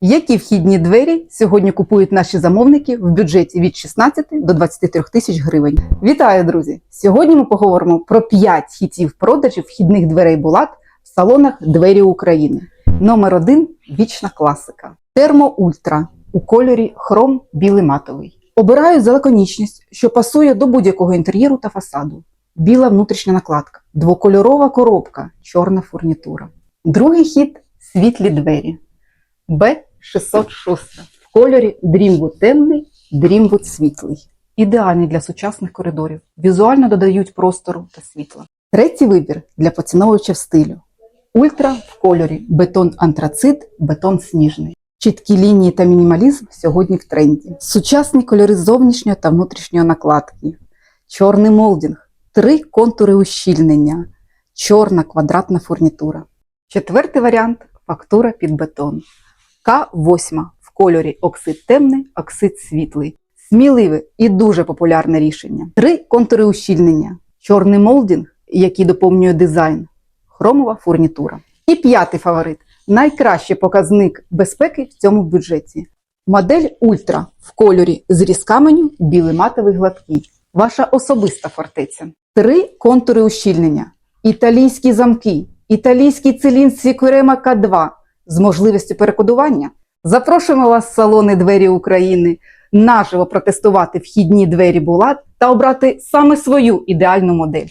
Які вхідні двері сьогодні купують наші замовники в бюджеті від 16 до 23 тисяч гривень? Вітаю, друзі! Сьогодні ми поговоримо про 5 хітів продажів вхідних дверей Булат в салонах Двері України. Номер один вічна класика. Термо Ультра у кольорі хром білий матовий. Обираю за лаконічність, що пасує до будь-якого інтер'єру та фасаду. Біла внутрішня накладка, двокольорова коробка, чорна фурнітура. Другий хід світлі двері. Б606 в кольорі Дрімвуд темний, Дрімвуд світлий. Ідеальний для сучасних коридорів. Візуально додають простору та світла. Третій вибір для поціновувачів стилю. Ультра в кольорі бетон антрацит, бетон сніжний. Чіткі лінії та мінімалізм сьогодні в тренді. Сучасні кольори зовнішньої та внутрішньої накладки. Чорний молдінг, три контури ущільнення, чорна квадратна фурнітура. Четвертий варіант фактура під бетон. К8 в кольорі оксид темний, оксид світлий. Сміливе і дуже популярне рішення. Три контури ущільнення, чорний молдінг, який доповнює дизайн, хромова фурнітура. І п'ятий фаворит найкращий показник безпеки в цьому бюджеті. Модель Ультра в кольорі зріз каменю, білий матовий гладкий. Ваша особиста фортеця. Три контури ущільнення, італійські замки, італійський циліндр Сікурема К2 з можливістю перекодування. Запрошуємо вас в салони двері України наживо протестувати вхідні двері Булат та обрати саме свою ідеальну модель.